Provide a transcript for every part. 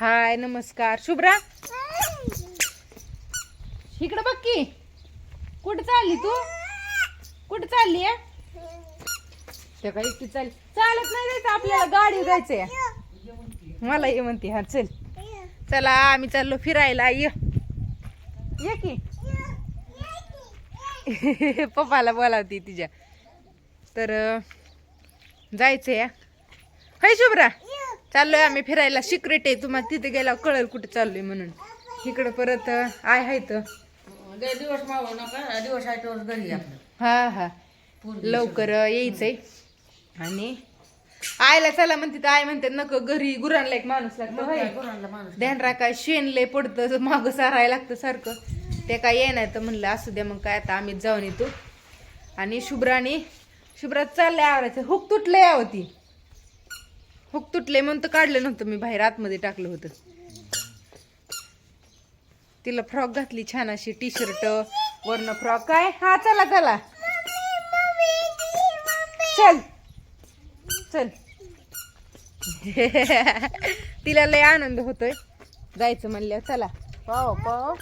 हाय नमस्कार. शुभ्रा. इकडं बघ की. कुठं चालली तू? कुठं चालली आहे? त्या काही चालली. चालत नाही जायचं आपल्याला गाडी जायचंय. मला ये म्हणते हा चल. चला आम्ही चाललो फिरायला. ये. ये की. पप्पाला बोलावती तिच्या. तर जायचंय. हय शुभ्रा. चाललोय आम्ही फिरायला. सिक्रेट आहे. तुम्हाला तिथे गेल्यावर कळेल कुठे चाललोय म्हणून. इकडं परत आय हाय तर दिवस मावू नका. दिवस आहे तोच घरी आपलं. हा हा. लवकर यायचंय. आणि आयला चला म्हणते तर आय म्हणते नको घरी गुरांना एक माणूस लागतो होय. गुरांना माणूस ध्यान राखाय शेण लय पडतं माग सारायला लागतं सारखं. ते काय येणार तर म्हणलं असू द्या मग काय आता आम्हीच जाऊन येतो. आणि शुभ्राने शुभ्रा चाललंय आवरायचं. हुक तुटलंय यावं ती. हुक तुटले म्हणून तर काढलं नव्हतं मी बाहेर आतमध्ये टाकलं होतं. तिला फ्रॉक घातली छान अशी टी शर्ट वरनं फ्रॉक. काय? हा चला चला. चल. चल. तिला लय आनंद होतोय. जायचं म्हणल्यावर चला. पाव पाव.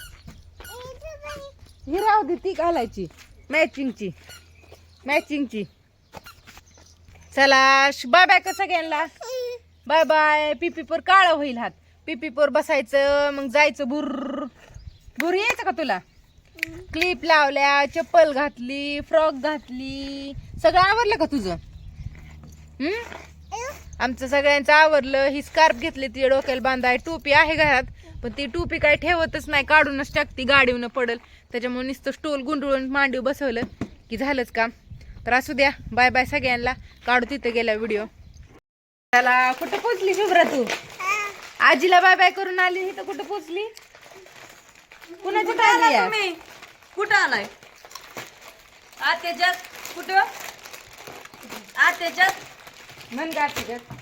ही राहू दे ती घालायची. मॅचिंगची. मॅचिंगची. चला बाय बाय का सगळ्यांना बाय बाय पिपीपर काळं होईल हात. पिपीपर बसायचं मग जायचं बुर बुर यायचं का तुला? क्लिप लावल्या चप्पल घातली फ्रॉक घातली. सगळं आवरलं का तुझं? आमचं सगळ्यांचं आवरलं. ही स्कार्फ घेतली ती डोक्याला बांधाय. टोपी आहे घरात पण ती टोपी काय ठेवतच नाही. काढूनच टाकती गाडीवनं पडल. त्याच्यामुळे नुसतं स्टोल गुंडळून मांडीव बसवलं. की झालंच काम. तर असू द्या. बाय बाय सगळ्यांना. काढू तिथं गेला व्हिडिओ त्याला कुठं पोचली शुभ्रा तू? आजीला बाय बाय करून आली इथं कुठं पोचली? कुणाच्या काय तुम्ही? कुठं आलाय? आत्याच्यात कुठं? आत्याच्यात म्हण का तिच्यात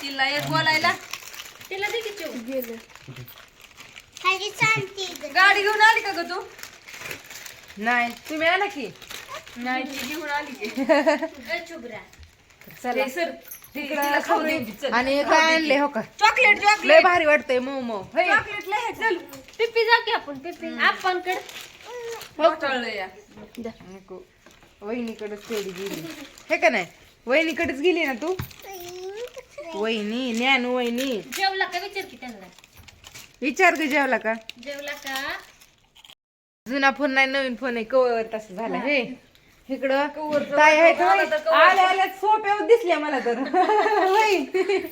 तिला एक बोलायला. तिला दे की चिव. गाडी घेऊन आली का ग तू? नाही. तुम्ही आला की? नाही. ती घेऊन आली की. ए, चुबरा. चला. ते सर तिकडं तिला खाऊ सगळे- दे. चल. आणि काय आणले हो का? चॉकलेट लय चॉकलेट भारी वाटतंय मोमो होय चॉकलेट लय चल. पिप्पी जा की आपण पिप्पी आपण कड या. नको. वहिनीकडेच तेवढी गेली. हे का नाही? वहिनीकडेच गेली ना तू? वहिनी ज्ञान वहिनी. जेवला का? विचार की त्यांना. विचार ग जेवला का? जेवला का? जुना फोन नाही नवीन फोन आहे. कवर तसं झालं हे. इकडं ताई आहेत होय. मला तर cover आल्या आल्या सोप्यावर दिसल्या मला तर होय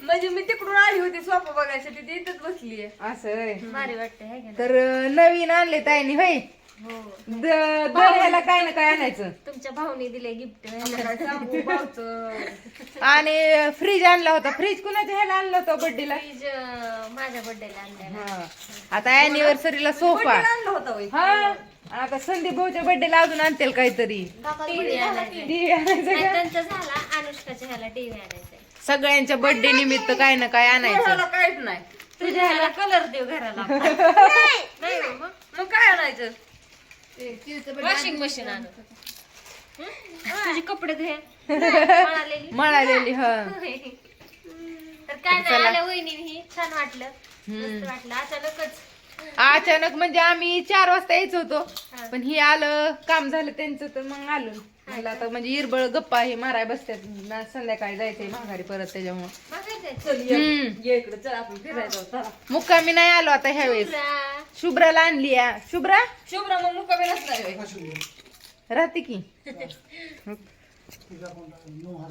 म्हणजे मी तिकडून आली होती सोपा बघायसाठी ती इथंच बसली असं होय. भारी वाटतंय हाय का नाही? तर अं, नवीन आणले ताईने होय द- दर्याला काय ना काय आणायचं. तुमच्या भाऊनी दिले गिफ्ट. आणि फ्रीज आणला होता. फ्रीज कुणाच्या ह्याला आणलं होतं? बर्थडेला फ्रीज माझ्या बर्थडेला आणलेला. आता अॅनिव्हर्सरीला सोफा. आणलं होतं होय. हा. आता संदीप भाऊच्या बर्थडेला अजून आणतील काहीतरी. टीव्ही आणायचा टीव्ही आणायचं नाही, का? त्यांचा झाला. अनुष्काच्या ह्याला टीव्ही आणायचा सगळ्यांच्या बर्थडे निमित्त काय ना काय आणायचं. काहीच नाही. तुझ्या ह्याला कलर देऊ घराला. नाही. मग? मग काय आणायचं? वॉशिंग मशीन आणत. हं? तुझे कपडे धुये. म्हणालेली ह. तर काय नाही आल्या वहिनी ही छान वाटलं. मस्त वाटलं. अचानकच. अचानक म्हणजे आम्ही चार वाजता यायचो होतो. पण ही आलं काम झालं त्यांचं तर मग आलो. म्हणलं आता म्हणजे इरबळ गप्पा हे माराय बसतात ना संध्याकाळी जायचंय माघारी परत त्याच्यामुळे. बघायचंय चल ये हम्म. ये इकडे चल आपण फिरायचं चला. मुक्कामी नाही आलो आता ह्या वेळेस तुला शुभ्राला आणली या. शुभ्रा? शुभ्रा मग मुक्कामी नसणार होय. राहते की.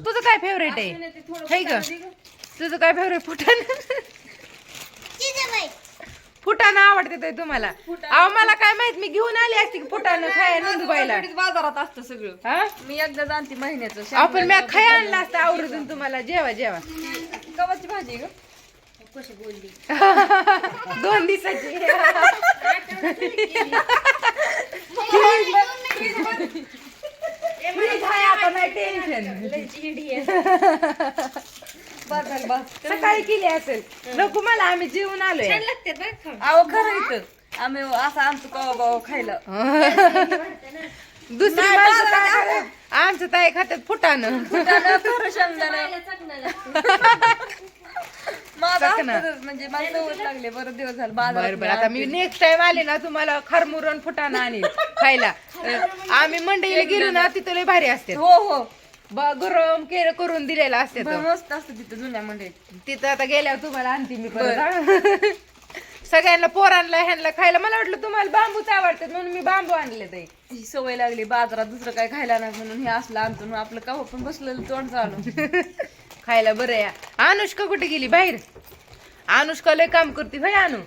तुझं काय फेवरेट आहे? ते है ग तुझं काय फेवरेट फुटाण? फुटाणं आवडते ताई तुम्हाला. अहो मला काय माहीत मी घेऊन आली असती की फुटाणं खाय नंदुबाईला बाजारात असतं सगळं. हा? मी एकदा जाणते महिन्याचं आपण मी खाय आणलं असतं आवडून तुम्हाला. जेवा जेवा. गव्हाची भाजी ग. कशी बोलली? दोन दिवसाची. आहे आता नाही टेन्शन सकाळी केली असेल. नको मला आम्ही जेवून आलोय. अहो खरं इथं आम्ही असं आणतो कवा बावा खायला. दुसरी नाही, माणसं बाजारात काय खातात? आमचं ताई खात्यात फुटानं फुटाणं, खरं शेंगदाणं. खायला चकणं लागतं. माझं चकणं. असतंच, म्हणजे मला सवय लागले बरं दिवस झालं बर बाजारात बर आता मी नेक्स्ट टाइम आले ना तुम्हाला खरमुरण फुटाणा आणि खायला आम्ही मंडईला गेलो ना तिथं लय भारी असते हो हो ब- गरम केर करून दिलेला असते मस्त असतं तिथं जुन्या मंडळीत तिथं आता गेल्यावर तुम्हाला आणते मी परत हा. सगळ्यांना पोरांना ह्यांना खायला. मला वाटलं तुम्हाला बांबूच आवडतात म्हणून मी बांबू आणले ते. ही सवय लागली बाजारात दुसरं काय खायला नाही म्हणून हे असलं आणतो ना आपलं का पण बसलेलं तोंड चालू. खायला बरं या. अनुष्का कुठे गेली? बाहेर. अनुष्का लय काम करते भाई अनु.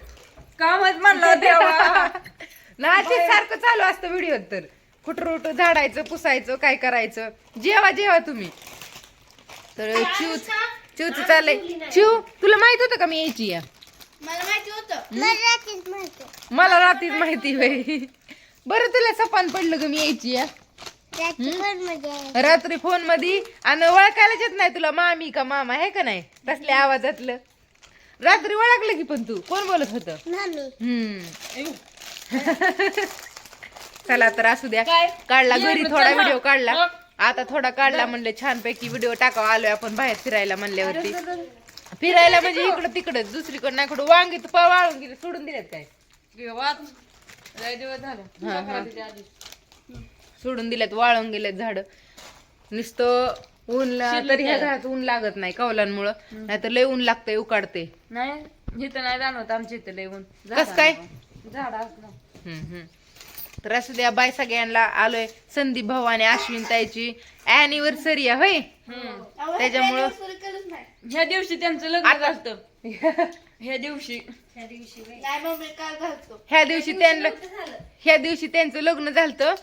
कामच म्हणलं देवा ना ते सारखं चालू असतं व्हिडिओ तर. कुठं झाडायचं पुसायचं काय करायचं. जेवा जेवा तुम्ही. तर चिव चिवच चाललंय. चिव तुला माहीत होतं का मी यायची या? मला माहिती होतं. मला रात्रीच माहिती होय बरं तुला सपान पडलं का मी यायची या रात्री फोनमध्ये आणि ओळखायलाच येत नाही तुला मामी का मामा आहे का नाही? तसल्या आवाजातलं. रात्री ओळखलं की पण तू? कोण बोलत होत? हम्म. चला तर असू द्या. काय? काढला घरी थोडा. व्हिडिओ काढला. हं. आता थोडा काढला म्हणलं छानपैकी व्हिडिओ टाकावा आलोय आपण बाहेर फिरायला म्हणल्यावरती. फिरायला म्हणजे इकडं तिकडं दुसरीकडं नाही कुठं वांगी तर पळ वाळून गेले सोडून दिलेत काय? वाच लय दिवस झाले. हा, हा. आधी. सोडून दिलेत वाळून गेलेत झाड. नुसतं ऊन ला- तरी ह्या झाडात ऊन लागत नाही कवलांमुळं नाहीतर लय ऊन लागतंय उकाडते नाही इथं नाही जाणवत आमच्या इथं लय ऊन. कस काय? झाड असलं. हम्म, हम्म. तर असू द्या बाय सगळ्यांना. आलोय संदीप भाऊ आणि अश्विन ताईची अॅनिव्हर्सरी आहे होय? त्याच्यामुळं ह्या दिवशी त्यांचं लग्न झालं ह्या दिवशी. ह्या दिवशी त्यांना ह्या दिवशी त्यांचं लग्न झालं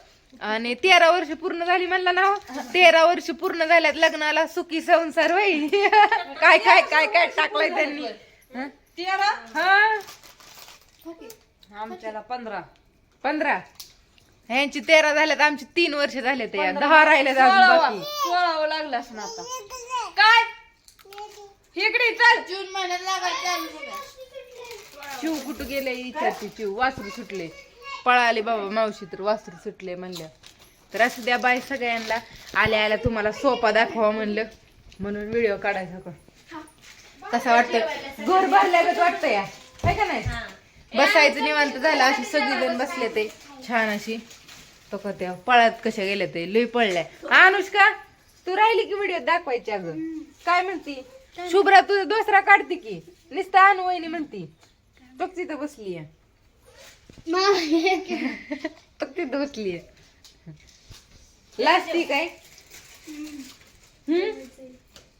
आणि तेरा वर्ष पूर्ण झाली म्हणला ना हो? तेरा वर्ष पूर्ण झाल्यात लग्नाला सुखी संसार होई काय काय काय काय टाकलंय त्यांनी? हं? तेरा? हा? आमच्याला पंधरा. पंधरा? ह्यांची तेरा झाल्यात आमची तीन वर्ष झाले ते दहा राहिल्यात अजून सोळावा बाकी. सोळावं लागलं असं आता. काय? इकडे चल. जून महिन्यात लागायचं शिव कुठं गेले विचारते शिव? वासरू सुटले. पळाले बाबा मावशी तर वासरू सुटले म्हणलं. तर असं द्या बाय सगळ्यांना. आल्या आल्या तुम्हाला सोपा दाखवा म्हणलं. म्हणून व्हिडिओ काढायचा का कसा वाटतं घर भरल्यागत वाटतं या. है का नाही? बसायचं निवांत झालं. अशी सगळीजण बसले ते. छान अशी. तो का त्या पळत कशा गेल्या ते लई पळल्या अनुष्का तू राहिली की व्हिडिओ दाखवायची अगं? काय म्हणती? शुभ्रा तुझा दुसरा काढते की? नुसतं अनु वहिनी म्हणती. बघ तिथं बसली बघ तिथं बसली लास्टी काय हम्म?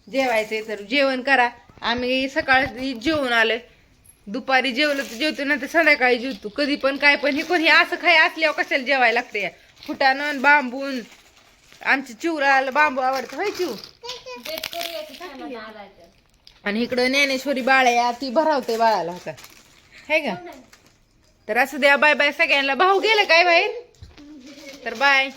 जेवायचंय तर जेवण करा. आम्ही सकाळी जेवून आलोय. दुपारी जेवलं तर जेवतो ना तर संध्याकाळी जेवतो. कधी पण काय पण हे कोणी असं खाय असल्यावर कशाला जेवायला लागते फुटानं बांबून. आमची चिवराला बांबू आवडतं. होय चिव? आणि इकडं ज्ञानेश्वरी बाळ आहे ती भरावते बाळाला होता है का? तर असं द्या बाय बाय सगळ्यांना. भाऊ गेलं काय बाहेर? तर बाय.